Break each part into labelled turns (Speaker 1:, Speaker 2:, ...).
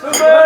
Speaker 1: 승배!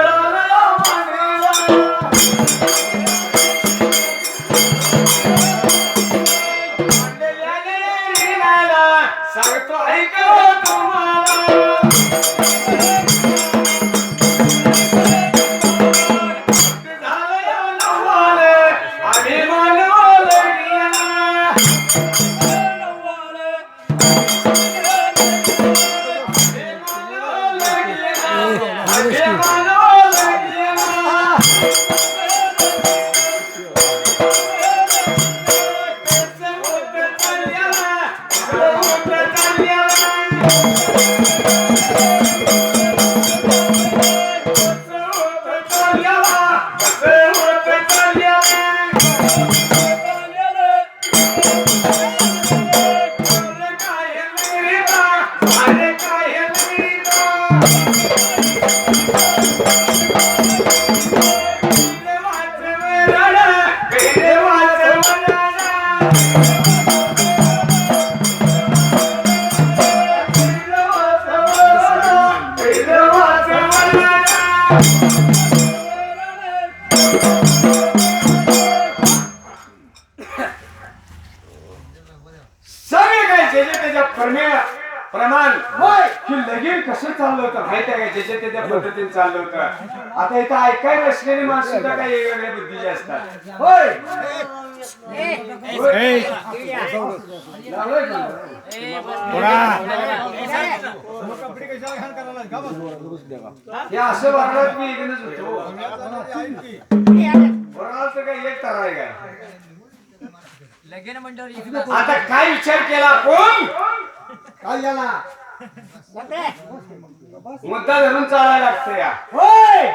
Speaker 1: अरे माणसं सुद्धा काही वेगवेगळ्या बुद्धीचे असतात. होय. होय. लावलंय का? हे असं मी इकडेच होतो वरणाला तर काही एक तर आहे काय? आता काय विचार केला कोण
Speaker 2: काय झाला?
Speaker 1: मुद्दा धरून चालायला लागतं या.
Speaker 2: होय.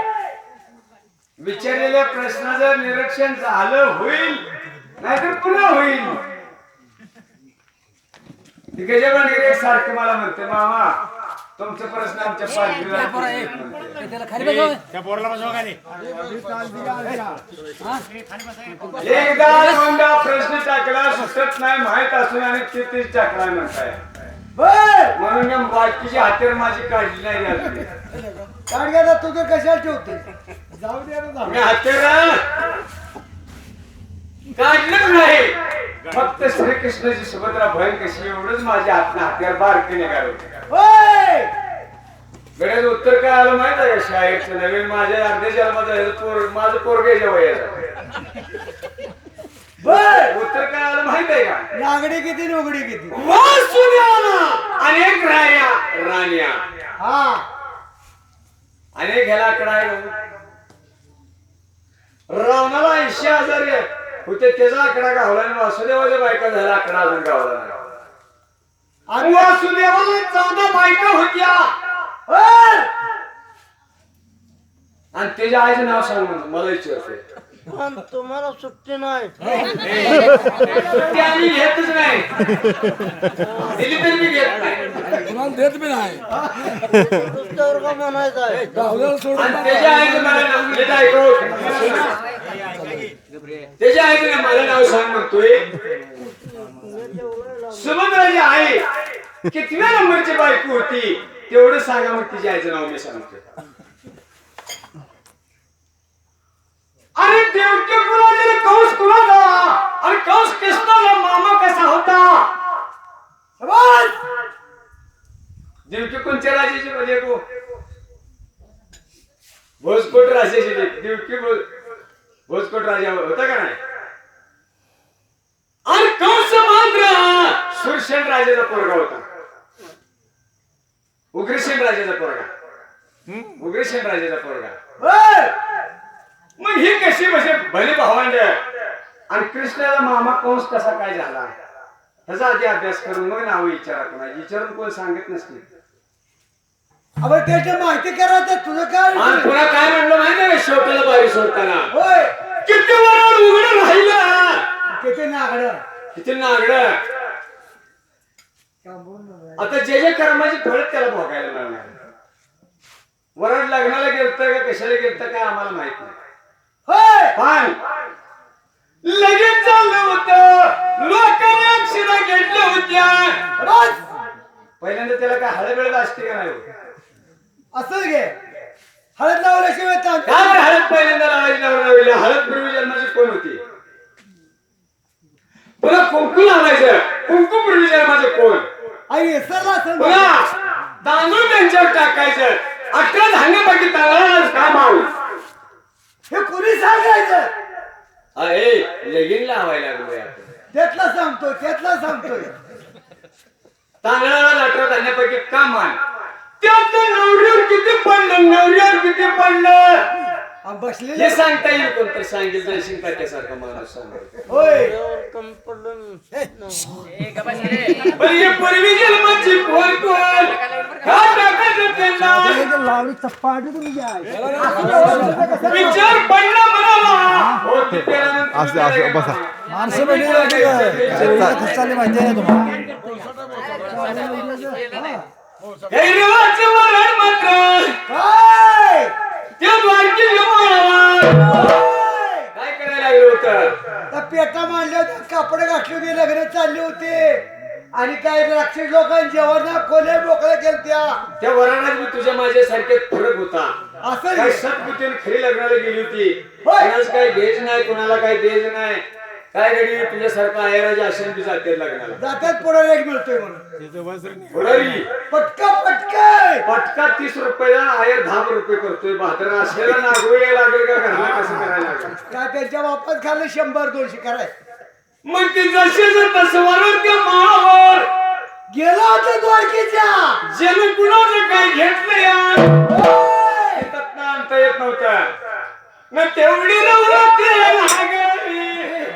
Speaker 1: विचारलेल्या प्रश्नाचं निरीक्षण झालं होईल नाहीतर पुन्हा होईल. एक सारखं मला म्हणते मामा तुमचे प्रश्न आमच्या पाठीला एकदा दोनदा प्रश्न टाकला सुचत नाही माहीत असून आणि ते तेच टाकला म्हणताय. म्हणून बाकीची हातेर माझी काळजी नाही घालते.
Speaker 2: गाडग्याला तुझं कशाला ठेवते जाऊ दे ना जाऊ
Speaker 1: मी हातेर काढलंच नाही. फक्त श्रीकृष्णाची सुभद्रा बहीण कशी एवढंच माझ्या हातनं हत्यार बारके निघालो
Speaker 2: होय!
Speaker 1: गड्याचं उत्तर काय आलं माहीत आहे शाळेचं नवीन माझ्या अर्ध्या जन्माचं पोर माझं पोरग्याच्या वयाचं
Speaker 2: बर
Speaker 1: उत्तर काय आलं माहीत आहे का?
Speaker 2: नागडी किती नोगडी किती?
Speaker 1: अनेक राण्या राण्या.
Speaker 2: हा.
Speaker 1: अनेक ह्याला आकडा आहे रावणाला ऐंशी हजार. होते त्याचा आकडा गावला आणि वासुदेवाच्या बायका झाला आकडा अजून गावला नाही. आणि वासुदेवाला चौदा बायका होत्या. आणि त्याच्या आईचं नाव सांग मला विचारते
Speaker 2: पण तुम्हाला सुट्टी नाही.
Speaker 1: ते आम्ही घेतच नाही. दिली तरी मी घेत नाही.
Speaker 2: का म्हणायचं आहे
Speaker 1: आणि त्याच्या मला नाव घेत ऐकव त्याच्या आईचं मला नाव सांग म्हणतोय. सुभद्राची आई कितव्या नंबरची बायको होती? तेवढं सांगा मग तिच्या आईचं नाव मी सांगतो. अरे देवके कुणाला कौस कुणाला? आणि कौस कृष्णाला मामा कसा होता! देवकी कोणत्या राजाची म्हणजे को भोजकोट राजाची देव- देवकी भोज- भोजकोट राजा होता का नाही? आणि कंस मात्र सुरसेन राजाचा पोरगा होता. उग्रसेन राजाचा पोरगा. उग्रसेन राजाचा पोरगा! मग ही कशी म्हणजे भले भावंड आणि कृष्णाला मामा कंस कसा काय झाला? ह्याचा आधी अभ्यास करून मग नाव विचारा कोणाची विचारून कोण सांगत नसते
Speaker 2: अबे त्याची माहिती करायचं तुझं काय
Speaker 1: आणि पुन्हा काय म्हणलं माहिती आहे शेवटाला बारी सोडताना?
Speaker 2: होय.
Speaker 1: किती वराड उघड राहिलं?
Speaker 2: किती नागड?
Speaker 1: किती नागड? आता जे जे कर्माची फळ त्याला भोगायला मिळणार वराड लग्नाला गेलत का कशाला गेलत काय आम्हाला माहीत नाही.
Speaker 2: होय.
Speaker 1: पण लगेच चाललं होतं. लोकांनी अक्षरा घेतल्या होत्या! पहिल्यांदा त्याला काय हळद असते का नाही?
Speaker 2: असं घे हळद लावल्याशिवाय काय चालतं. हळद
Speaker 1: पहिल्यांदा हळद पूर्वी जन्माची कोण होती? पुन्हा कुंकू लावायचं. कुंकू पूर्वी माझे कोण?
Speaker 2: आई सरला सर
Speaker 1: त्यांच्यावर टाकायचं. अकरा धान्य बाकी तांदळाला काम आहोत
Speaker 2: हे कोणी सांगायचं?
Speaker 1: अरे लगीन लावायला लागलोय आपण.
Speaker 2: त्यातला सांगतो त्यातला सांगतो
Speaker 1: तांदळाला अठरा धान्यापैकी का मान त्यातलं नवऱ्यावर किती पडलं? नवऱ्यावर किती पडलं? हे
Speaker 2: बसलेले
Speaker 1: सांगता येईल कोणतं सांगेल जयसिंग काट्यासारखा माणूस सांगेल
Speaker 2: होय.
Speaker 1: पण हे पूर्वी जन्माची पोर कोण? का टाकायचं त्यांना
Speaker 2: लावणी चप्पाटी तुम्ही
Speaker 1: विचार पडला
Speaker 3: असं- असं बसा.
Speaker 2: माणसं चालली माहिती आहे तुम्हाला.
Speaker 1: वरण मात्र.
Speaker 2: काय?
Speaker 1: करायला लागलं होतं?
Speaker 2: पेटा मांडल्या होत्या कपडे घातले होते लग्न चालले होते. आणि काय राक्षस लोकांनी जेवण खोल्या मोकळ्या केलत्या.
Speaker 1: त्या वराणात मी तुझ्या माझ्यासारखे फरक होता.
Speaker 2: असं हे.
Speaker 1: सतबुद्धीने खरी लग्नाला गेली होती. कोणाच काय भेज नाही कोणाला काय देज नाही. काय गडी? तुझ्यासारखा आयराजा असेल बी जाते लग्नाला.
Speaker 2: जात्यात पुढे एक मिळतोय म्हणून.
Speaker 1: होणारी
Speaker 2: पटका पटकाय
Speaker 1: पटका तीस रुपयाला आयर दहा रुपये करतोय बहात्तर असलेला नागोळी लागेल का? घरला कसं करायला लागेल?
Speaker 2: काय त्यांच्या बापात खाल्लं शंभर दोनशे? कराय
Speaker 1: मग ते जसे तसं वरून त्या मावर
Speaker 2: गेला होता द्वारकेच्या.
Speaker 1: जण कुणाचं काय घेतलं यार
Speaker 2: होय.
Speaker 1: आणता येत नव्हतं न तेवढी नवरात्री लागावी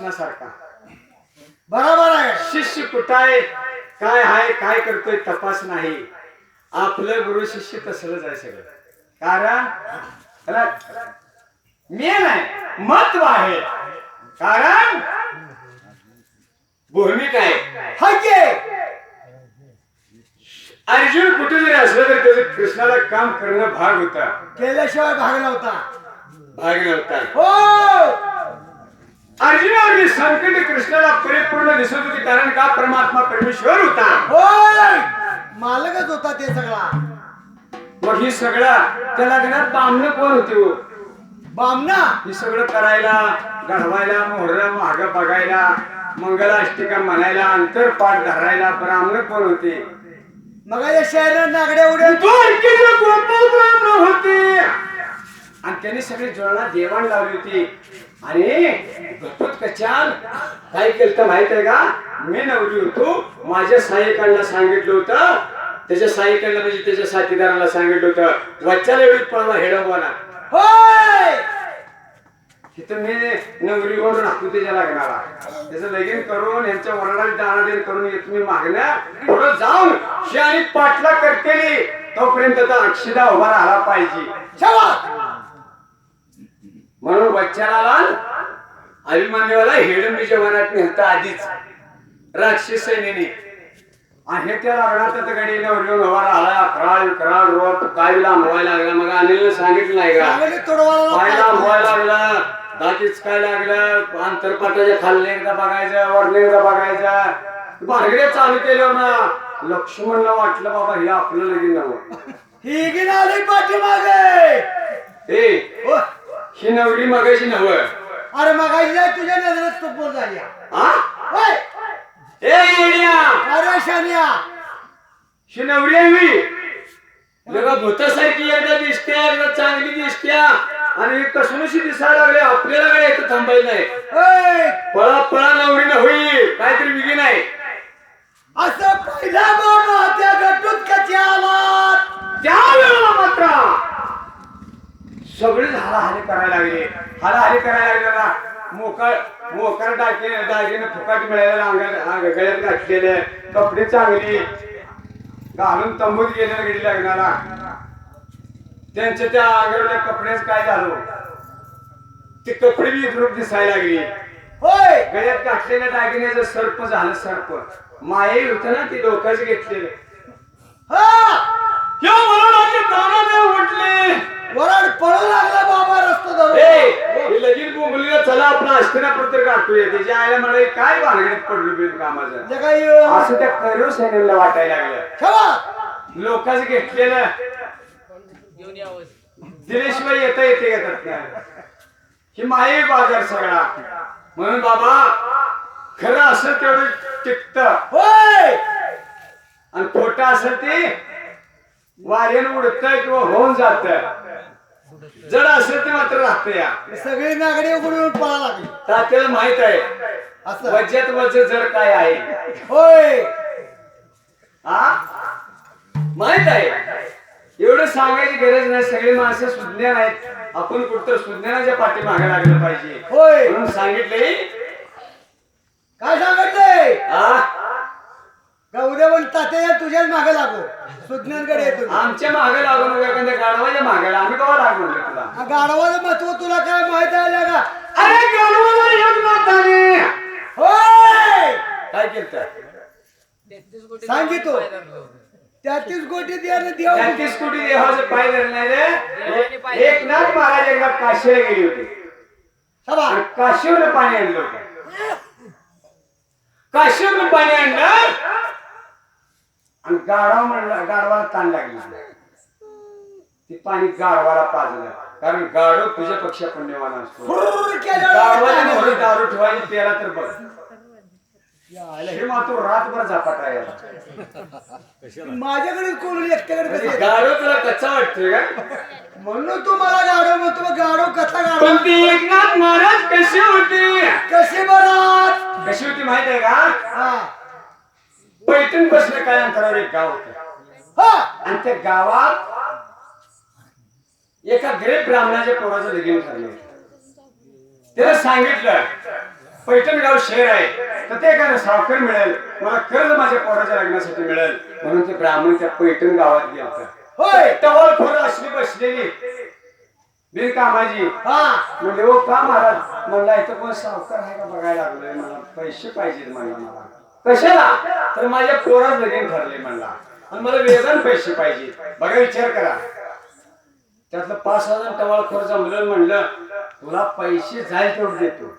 Speaker 1: कृष्णासारखा
Speaker 2: बरोबर आहे.
Speaker 1: शिष्य कुठं आहे काय आहे काय करतोय तपास नाही. आपलं गुरु शिष्य तसलंच आहे सगळं. कारण मेन आहे महत्त्व आहे. कारण भूमिका आहे.
Speaker 2: हाय
Speaker 1: अर्जुन कुठे जरी असलं तरी त्याचं कृष्णाला काम करणं भाग होता.
Speaker 2: केल्याशिवाय भाग नव्हता.
Speaker 1: भाग नव्हता.
Speaker 2: हो!
Speaker 1: अर्जुनावरची संकट कृष्णाला परिपूर्ण दिसत होती कारण का परमात्मा परमेश्वर होता?
Speaker 2: होय! मालकच होता ते सगळा.
Speaker 1: मग ही सगळा त्या लग्नात बामणं कोण होते हो?
Speaker 2: बामना
Speaker 1: हे सगळं करायला घडवायला मोहर माग बघायला मंगलाष्टिका म्हणायला अंतरपाठ धरायला ब्राह्मण कोण होते?
Speaker 2: मग या शहरात नागड्या उड्या
Speaker 1: होते. आणि त्यांनी सगळी जोडणा देवाण लावली होती. आणि घटोत काय केलं तर माहीत आहे का? मी नवरी होतो माझ्या सहाय्यकांना सांगितलं होतं. त्याच्या सहाय्यकांना म्हणजे त्याच्या साथीदाराला सांगितलं होतं. वच्चाला एवढी पळवा हेडवाला
Speaker 2: होय!
Speaker 1: तिथं मी नवरी होऊन राखू त्याच्या लग्नाला. त्याचं लगीन करून यांच्या दाना देण करून येतो मी मागण्या पुढं जाऊन शी आणि पाटला करतेली. तोपर्यंत तर अक्षदा उभा राहिला पाहिजे. म्हणून बच्चाला अभिमान्यवाला हेडंबीच्या वनात नेहता आधीच. राक्षस सैन्याने आणि हे त्या लग्नात तर गडी नवरी उभा राहिला. कराळ कराळ रोप काय लांबवायला लागला. मग अनिलने सांगितलं नाही का? पाय
Speaker 2: लागला.
Speaker 1: दातीच काय लागलं? अंतरपाटाच्या खाल्ले एकदा बघायचं वरने एकदा बघायचं. भानगड्या चालू केल्यावर ना लक्ष्मणला वाटलं बाबा हे आपलं लगीन नवं
Speaker 2: ही गिन आली पाठीमागे. हो.
Speaker 1: ही नवरी मगाशी नवं
Speaker 2: अरे मग तुझ्या नजरेत चुकून झाली
Speaker 1: हा
Speaker 2: होय.
Speaker 1: ए येड्या!
Speaker 2: अरे शानिया.
Speaker 1: ही नवरी मी. लगा भूतासारखी एकदा दिसते एकदा चांगली दिसते. आणि कसुनशी दिसायला लागले आपल्याला काय इथं थांबायचं नाही. पळा पळा नवरी न होई. काहीतरी विगी नाही.
Speaker 2: असं पहिला बाबा त्या गटूत कच्या
Speaker 1: सगळेच हालाहाली करायला लागले. हालाहाली करायला लागले ना मोकळ मोकळ डाके डाकेने फुकाट मिळालेला अंगात गळ्यात घातलेले. कपडे चांगली. घालून तंबूत गेलेला गेली लागणारा त्यांच्या त्या अंगावरल्या कपडेच काय झालो? ते कपडे बी रूप दिसायला लागली.
Speaker 2: होय!
Speaker 1: गळ्यात घातलेल्या जर सर्प झालं सर्प. माये होत ना ते डोक्याचे घेतलेले.
Speaker 2: हा!
Speaker 1: म्हणून आमचे प्राणादेव म्हटले
Speaker 2: वराड पळू लागला बाबा रस्ता धरून.
Speaker 1: लगीन बोंबलीला चला आपला असताना पत्र काढतोय त्याच्या आईला म्हणाले काय भानगडीत पडलो बिन कामाचं?
Speaker 2: काही
Speaker 1: असं त्या करू सैन्याला वाटायला लागलं.
Speaker 2: ठेवा.
Speaker 1: लोकांचं घेतलेलं. दिल्याशिवाय येता येते नाही ही माये बाजार सगळा. म्हणून बाबा खरं असं तेवढं टिकत
Speaker 2: होय.
Speaker 1: आणि खोटं असेल ते वाऱ्यानं उडत किंवा होऊन जात जड असेल ते मात्र राहत या.
Speaker 2: सगळी नागडी उघडून पळा लागली.
Speaker 1: तात्याला माहीत आहे
Speaker 2: असं.
Speaker 1: वज्यात वज जड काय आहे?
Speaker 2: होय.
Speaker 1: हा माहीत आहे. एवढं सांगायची गरज नाही सगळी माणसं सुज्ञान आहेत. आपण कुठं सुज्ञानाच्या पाठी मागे लागलं पाहिजे.
Speaker 2: होय.
Speaker 1: म्हणून सांगितले
Speaker 2: काय सांगितलंय?
Speaker 1: आ?
Speaker 2: पण तात्या तुझ्याच मागे लागो. सुज्ञानकडे येतो
Speaker 1: आमच्या मागे लागू नको एखाद्या गाढवाच्या मागे. आम्ही कवा लाग तुला?
Speaker 2: गाढवाचं महत्त्व तुला काय माहीत आहे का
Speaker 1: अरे गाढवाला एक नाताने
Speaker 2: होय!
Speaker 1: काय केलं
Speaker 2: सांगितो त्यातीस गोटी द्या ना देव.
Speaker 1: त्यांतीस कोटी देवाचे पाय धरले रे. एक नाथ महाराज एकदा काशीला गेली होती.
Speaker 2: सभा.
Speaker 1: काशीवर पाणी आणलं होतं. काशीवर पाणी आणलं? आणि गाढवा म्हणलं गाढवाला ताण लागली. ते पाणी गाढवाला पाजलं. कारण गाढव तुझ्यापेक्षा पुण्यवान असतो.
Speaker 2: केलं.
Speaker 1: दारू ठेवायची पेला तर बघ हे मात्र रातभर झपाटा आहे.
Speaker 2: माझ्याकडे कोण एकट्याकडे
Speaker 1: गाढव तुला कच्चा वाटतोय का?
Speaker 2: म्हणून तू मला गाडो म्हणतो मग गाडो कसा
Speaker 1: पण
Speaker 2: गाडो
Speaker 1: ती एकनाथ महाराज कशी होती?
Speaker 2: कसे बरात
Speaker 1: कशी होती माहीत आहे का? पैठण बसलं काय अंतरावर एक गाव होतं.
Speaker 2: हा.
Speaker 1: आणि त्या गावात एका गरीब ब्राह्मणाच्या पोराचं लगीन ठरलं त्याला सांगितलं पैठण गाव शहर आहे तर ते एखादं सावकार मिळेल मला कर्ज माझ्या पोराच्या लग्नासाठी मिळेल. म्हणून ते ब्राह्मण त्या पैठण गावात गेलं
Speaker 2: होय.
Speaker 1: टवळ खोर असली बसलेली. बिनकामाची
Speaker 2: हा.
Speaker 1: म्हणजे हो का महाराज? म्हणला इथं कोण सावकार आहे का बघायला लागलोय? मला पैसे पाहिजेत म्हणला मला. कशाला? तर माझ्या पोरात लगीन ठरले म्हणला. आणि मला वेगळं पैसे पाहिजे. बघा विचार करा. त्यातलं पाच हजार टवाळ खोर मुलं म्हणलं तुला पैसे जाईल तेवढं देतो.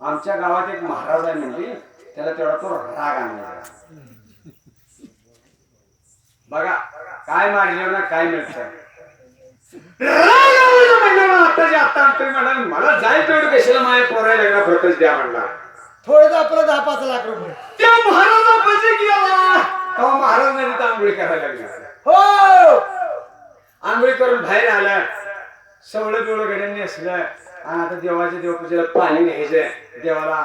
Speaker 1: आमच्या गावात एक महाराज आहे म्हणजे त्याला तेवढा तो राग आणला बघा काय मारलं ना काय मिळतं. ना मला जाईल तेवढं कशाला? माझ्या पोरायला लागला खर्चच द्या म्हणला.
Speaker 2: थोडं आपलं दहा पाच लाख रुपये.
Speaker 1: त्या महाराजा बजे गेला. तेव्हा महाराजांनी नाही आंघोळी करायला लागली.
Speaker 2: हो!
Speaker 1: आंघोळी करून बाहेर आला. सवळ बिवळ गड्यांनी असलं आणि आता देवाच्या देवपूजेला पाणी घ्यायचं देवाला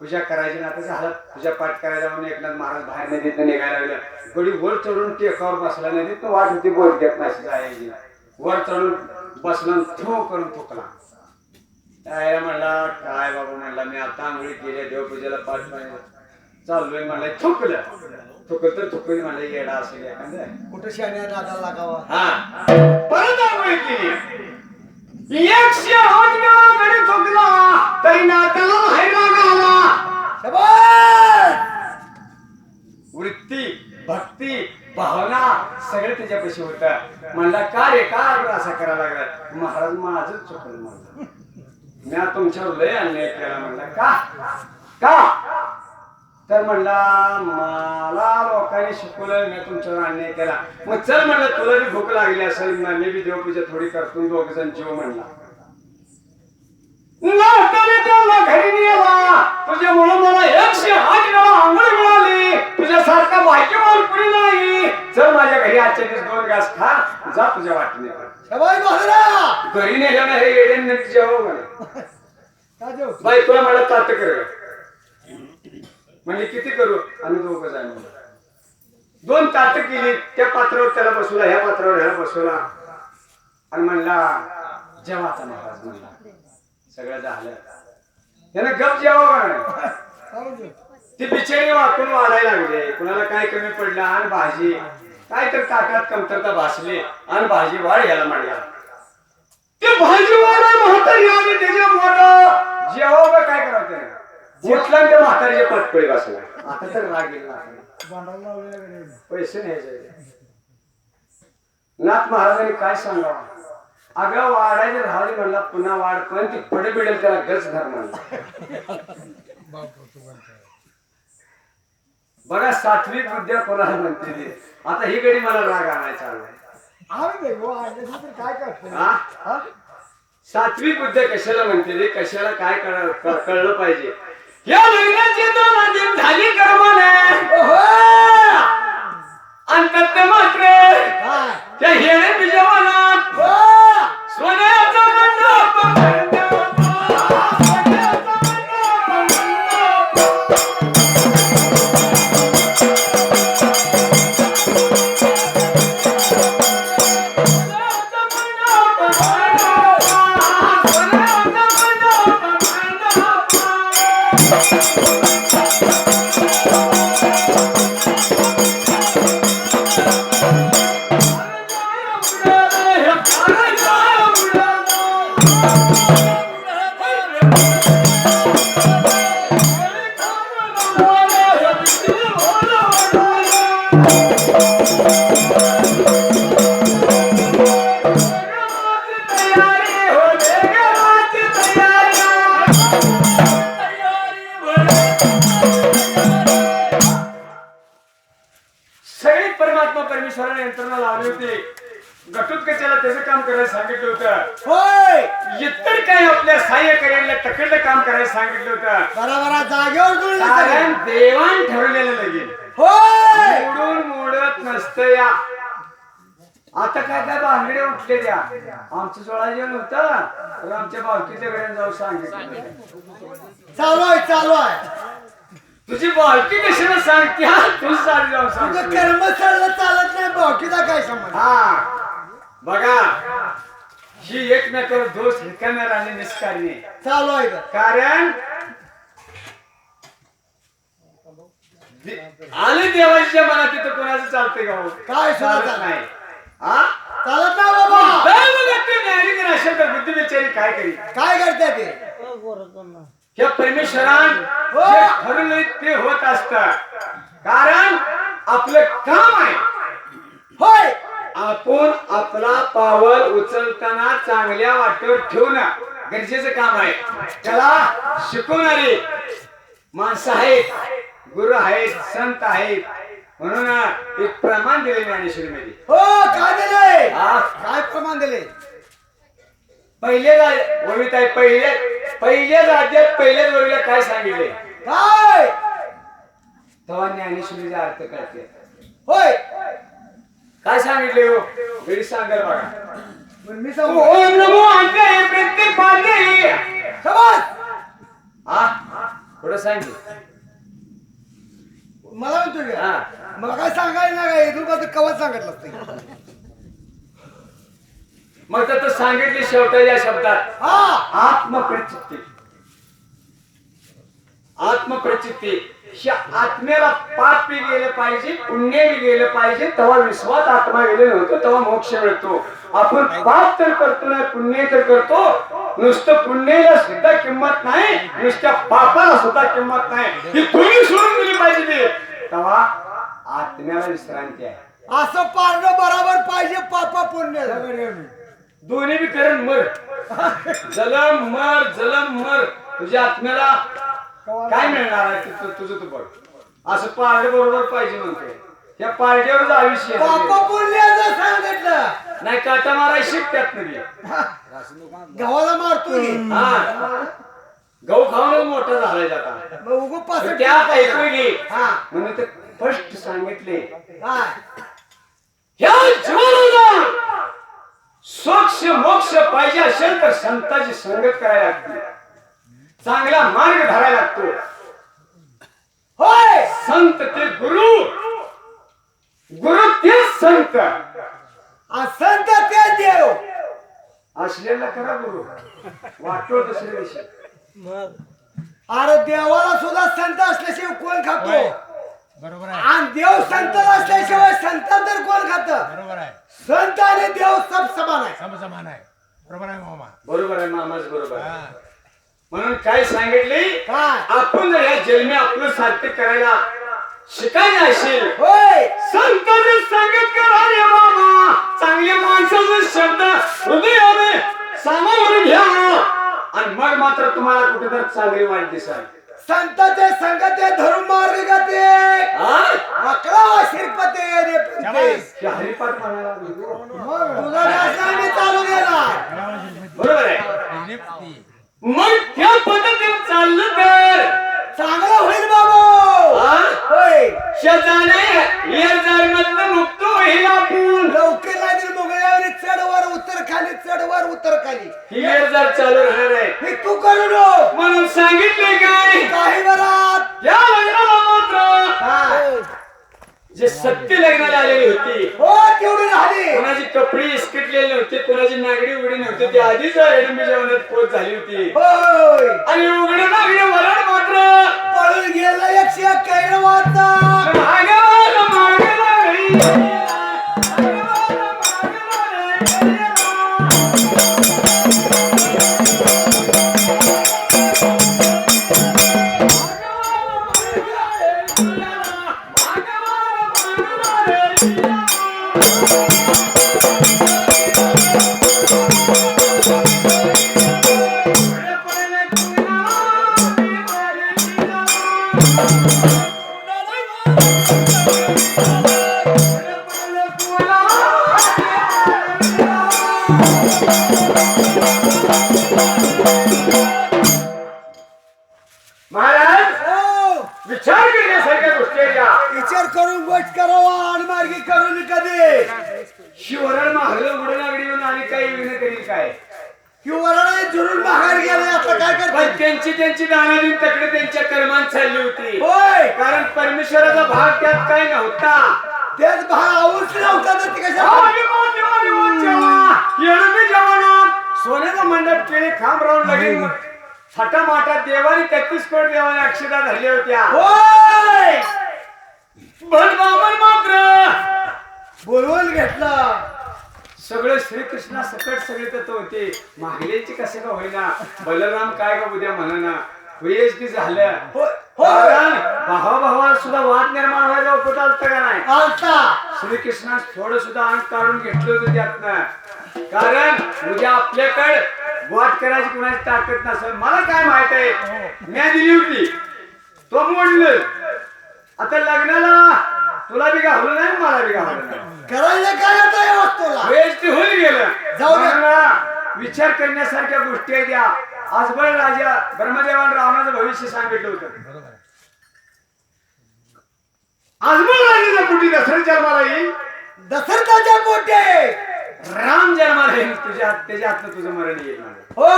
Speaker 1: पूजा करायची ना आता झालं. पूजा पाठ करायला म्हणून एकनाथ महाराज बाहेर नदीत निघायला लागलं. गडी वर चढून टेकावर बसला नदीत तो वाट होती बोलक्यात नाशी जायची. वर चढून बसला थो करून थुकला. काय म्हणला काय बाबा म्हणला मी आता आंघोळी केली देवपूजेला पाठ पाहिजे. चाललोय म्हणलं थुकलं थुकल तर थुकल म्हणलं येडा असेल
Speaker 2: कुठं शाण्या नादा लागावा?
Speaker 1: हा. परत आंघोळी केली एकशे आठ वेळा चुकला तरी नात्याला आला! वृत्ती भक्ती भावना सगळे त्याच्यापाशी होत म्हणला का रे का असा करायला लागला महाराज माझं चुकलं म्हणलं मी तुमच्यावर लय अन्याय केला. म्हणला का? का? तर म्हणला मला लोकांनी शिकवलं मी तुमच्यावर अन्याय केला. मग चल म्हणलं तुला बी भूक लागली असेल मी बी देवपूजा थोडी करतो. दोघ जण जीव म्हणला. घरी नेला तुझ्यामुळं मला एकशे आठ वेळा आंघोळ मिळाली. तुझ्यासारखा भाग्यवान कुणी नाही. चल माझ्या घरी आजच्या दिवस दोन घास खा. जा तुझ्या
Speaker 2: बहादुरा!
Speaker 1: घरी नेलं ना हे येडे जेव्हा म्हणे? बाई तुला मला ताट कर म्हणजे किती करू? आम्ही दोघं जाय दोन ताट केली. त्या पात्रावर त्याला बसवला ह्या पात्रावर ह्याला बसवला. आणि म्हणला जेवाचा महाराज म्हणला. सगळं झालं. त्यानं गप जेवा ती बिचारी वाकून वाढायला लागले. कुणाला काय कमी पडलं? आणि भाजी. काय तर ताटात कमतरता भासली. आणि भाजी वाढ यायला म्हणला. ते भाजी वाढ म्हातारी आली त्याच्या मोर जेवा काय करावं त्याने. उठला त्या म्हातारीच्या पटकळी बसला आता तर राग गेला? पैसे न्यायचे नाथ महाराजांनी काय सांगावं? अगं वाढायचे राहली म्हणला पुन्हा वाढ पण ती पडे बिडेल त्याला गच धर म्हणला. बघा सात्विक विद्या कोणाला म्हणते ती. आता ही गडी मला राग आणायचा आलाय
Speaker 2: हो?
Speaker 1: सात्विक विद्या कशाला म्हणते कशाला काय कळलं पाहिजे? या लग्नाची दोन आधी झाली कर्माने
Speaker 2: ओहो!
Speaker 1: अंतत मात्र? त्या हेणे बिजवानात सोन्याचा मंडप या आता काय काय बांगडे उठले द्या आमचं सोळा जेवण होतं तर आमच्या बालकीच्या घरी जाऊन सांगितलं.
Speaker 2: चालू आहे चालू आहे.
Speaker 1: तुझी बालकी कशाला सांगते? हा तू जाऊन
Speaker 2: तुझं
Speaker 1: सांग
Speaker 2: कर्म चाललं चालत नाही बाकीचा काय संबंध?
Speaker 1: हा. बघा ही एकमेकावर दोष हिकणार आणि निष्कार्य
Speaker 2: चालू आहे का
Speaker 1: कारण आले देवाच्या मनात तिथं कोणाचं चालतंय का हो?
Speaker 2: काय सुद्धा
Speaker 1: चालत
Speaker 2: चालत
Speaker 1: नाही. हा?
Speaker 2: चालत नाही बाबा.
Speaker 1: काय बघा ते असेल तर बुद्धी बिचारी काय करी
Speaker 2: काय करते ते?
Speaker 1: या परमेश्वरान
Speaker 2: हो.
Speaker 1: जे ठरवलंय ते होत असत. कारण आपलं काम आहे.
Speaker 2: होय.
Speaker 1: आपण आपला पावल उचलताना चांगल्या वाटेवर ठेवणं गरजेचं काम आहे. त्याला शिकवणारे माणसं आहेत. गुरु आहेत संत आहेत. म्हणून एक प्रमाण दिले ज्ञानेश्वरीमध्ये.
Speaker 2: हो काय दिले
Speaker 1: हा?
Speaker 2: काय प्रमाण दिले
Speaker 1: पहिले आहे पहिले पहिल्या राज्यात पहिल्याच वरीला काय सांगितले
Speaker 2: काय?
Speaker 1: तेव्हा ज्ञानेश्वरीचा अर्थ कळते
Speaker 2: होय.
Speaker 1: काय सांगितले हो? घरी सांगाल बघा.
Speaker 2: मी सांगू
Speaker 1: ओम नमो प्रत्येक
Speaker 2: समज
Speaker 1: हा? थोडं सांगितलं
Speaker 2: मला म्हणतो की. मला काय सांगायला नाही काय? इथून कसं कवच सांगितलं असतं
Speaker 1: मग तर सांगितले शेवटाच्या शब्दात.
Speaker 2: हा.
Speaker 1: आत्मप्रचित्ती ह्या आत्म्याला पाप गेलं पाहिजे पुण्य बी गेलं पाहिजे तेव्हा विश्वात आत्मा गेले नव्हतो तेव्हा मोक्ष मिळतो. आपण पाप तर करतो नाही पुण्य तर करतो. नुसतं पुण्याला सुद्धा किंमत नाही नुसत्या पापाला सुद्धा किंमत नाही. ही दोन्ही सोडून दिली पाहिजे ती. तेव्हा आत्म्याला विश्रांती आहे.
Speaker 2: असं पारणं बरोबर पाहिजे पापा पुण्य.
Speaker 1: दोन्ही बी करण मर. जलम मर जलम मर. तुझ्या आत्म्याला काय मिळणार आहे तू- तू- तुझं तू बघ. असं पारडे बरोबर पाहिजे म्हणते या पारड्यावरच आयुष्य आहे.
Speaker 2: सांगितलं.
Speaker 1: नाही काटा शिकतात नाही
Speaker 2: गव्हाला मारतो की.
Speaker 1: हा. गहू खाऊनच मोठा झालाय जाता
Speaker 2: मग उगो पास
Speaker 1: त्यात ऐकू घे.
Speaker 2: हा.
Speaker 1: म्हणून ते फर्स्ट सांगितले.
Speaker 2: काय?
Speaker 1: ह्या जीवनाला स्वच्छ मोक्ष पाहिजे असेल तर संताची संगत करायला लागते चांगला मार्ग धरायला लागतो.
Speaker 2: होय!
Speaker 1: संत ते गुरु. गुरु ते संत.
Speaker 2: आ संत ते देव.
Speaker 1: असलेला करा गुरु. वाटतो दुसऱ्या दिवशी.
Speaker 2: अरे देवाला सुद्धा संत असल्याशिवाय कोण. खातो?
Speaker 3: बरोबर आहे.
Speaker 2: आणि देव संत असल्याशिवाय संतांतर कोण खात?
Speaker 3: बरोबर आहे.
Speaker 2: संत आणि देव सब समान आहे.
Speaker 3: सम समान आहे. बरोबर आहे मामा.
Speaker 1: बरोबर आहे मामाच बरोबर आहे. म्हणून काय सांगितले? आपण जर या जन्मी आपलं साध्य करायला शिकायला असेल
Speaker 2: होय.
Speaker 1: संतांनी सांगत करा रे बाबा चांगल्या माणसाचे शब्द हृदयाने सामावून घ्या. आणि मग मात्र तुम्हाला कुठेतरी चांगली वाट दिसाल.
Speaker 2: संताचे संगते धर्म मार्ग ते
Speaker 1: हा?
Speaker 2: अकरा शिरपते रे.
Speaker 1: हे हरिपाठ म्हणायला लागलो.
Speaker 2: तुझा चालू केला.
Speaker 1: बरोबर आहे. मग त्या पद्धतीने चाललं तर?
Speaker 2: चांगलं होईल बाबू? होय.
Speaker 1: शेजाने मुक्त होईल आपण.
Speaker 2: लवकर लागेल मोगळ्यावर चढ वर उत्तर खाली चढ वर उत्तर खाली.
Speaker 1: ही वेळ जर चालू राहणार आहे
Speaker 2: हे तू करू
Speaker 1: म्हणून सांगितले काय?
Speaker 2: काही वरात.
Speaker 1: या लग्नाला मात्र. जे सत्य लग्नाला आलेली होती.
Speaker 2: हो तेवढी झाली
Speaker 1: कोणाची कपडे इस्कटलेली नव्हती कोणाची नागडी उघडी नव्हती ती आधीच रेडमी जेवणात पोच झाली होती.
Speaker 2: होय.
Speaker 1: आणि उघडे नागडी वरण मात्र.
Speaker 2: पळून गेलं एकशे कैर वाचा
Speaker 1: मागायला महाराज
Speaker 2: हो.
Speaker 1: विचार करण्यासारख्या गोष्टी आहेत या.
Speaker 2: विचार करून गोष्ट करावा आडमार्गी करून कधी?
Speaker 1: शिवरण मागलं उघडं नागडी म्हणून आणि काही विघ्न करील काय?
Speaker 2: कि वराडे जुरून बाहेर गेले आता काय
Speaker 1: पण
Speaker 2: करते
Speaker 1: त्यांची त्यांची तकडे त्यांच्या कर्मात चालली होती.
Speaker 2: होय.
Speaker 1: कारण परमेश्वराचा भाग त्यात काय नव्हता.
Speaker 2: तेच भाग आवूच नव्हता तर ते कशा
Speaker 1: सोन्याचा मंडप केले खांब राहून लगेच छटा माटा देवाने तेहतीस कोट देवाने अक्षता धरल्या होत्या.
Speaker 2: होय!
Speaker 1: पण बाबर मात्र!
Speaker 2: बोलवून घेतला.
Speaker 1: सगळे श्रीकृष्णा सकट सगळे तत्व होते. मागल्याची कसे का होईना? बलराम काय का उद्या म्हणा होईच की झालं.
Speaker 2: होय होय
Speaker 1: कारण भावा सुद्धा वाद निर्माण उपत आलता का नाही? श्रीकृष्णा थोडं सुद्धा अंग काढून घेतलं होतं त्यातनं. कारण उद्या आपल्याकडे वाद करायची कुणाची ताकद नसेल मला काय माहीत आहे? मी दिली होती. तो मोडलं आता लग्नाला तुला बी घावलं नाही मला बी नाही.
Speaker 2: करायला काय आता या वस्तूला?
Speaker 1: वेस्ट होऊन गेलं.
Speaker 2: जाऊ दे.
Speaker 1: विचार करण्यासारख्या गोष्टी आहेत या. आजबळ राजा ब्रह्मदेवान रावणाचं भविष्य सांगितलं होतं. आजबळ राजाच्या पोटी दसऱ्या जन्माला येईल
Speaker 2: दशरथाच्या पोटे.
Speaker 1: राम जन्माला येईल तुझ्या त्याच्या हातनं तुझं मरण येईल.
Speaker 2: हो!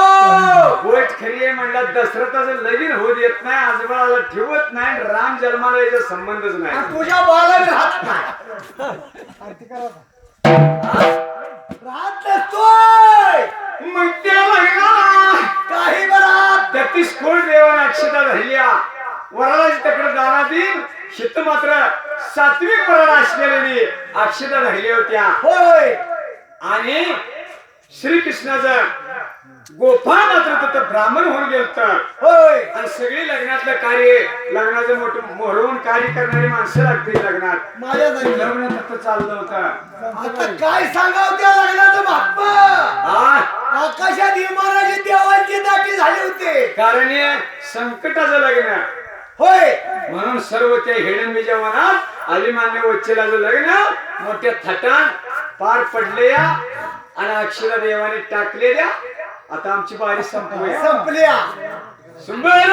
Speaker 1: गोष्ट खरी आहे म्हणलं दशरथाचं लगीन होत येत नाही आजोबाला ठेवत नाही राम जन्माला याचा संबंधच नाही.
Speaker 2: तुझ्या बाला राहत नाही. राहत नसतोय!
Speaker 1: मग त्या लग्नाला
Speaker 2: काही बरात
Speaker 1: तेहतीस कोट देवाने अक्षता धरल्या. वरालाची तकडे दाना देईल शित मात्र सात्विक वराला असलेली अक्षता धरल्या होत्या.
Speaker 2: होय!
Speaker 1: आणि श्रीकृष्णाचं गोपाळ मात्र तिथं ब्राह्मण होऊन गेलत
Speaker 2: होय.
Speaker 1: आणि सगळी लग्नातलं कार्य लग्नाचं मोठं मोहरवून कार्य करणारी माणसं लागतील लग्नात.
Speaker 2: माझ्या
Speaker 1: लग्न चाललं होतं.
Speaker 2: आता काय सांगाव त्या लग्नाचं
Speaker 1: हा
Speaker 2: आकाशात विमानाची देवांची दाटी झाली होती.
Speaker 1: कारण हे संकटाचं लग्न.
Speaker 2: होय.
Speaker 1: म्हणून सर्व त्या हिडंबीच्या मनात अभिमान्य वच्चेलाचं लग्न मोठ्या थाटात. पार पडले या आणि अक्षरा देवाने टाकले द्या आता आमची बारी संपूया
Speaker 2: संपल्या.
Speaker 1: सुंदर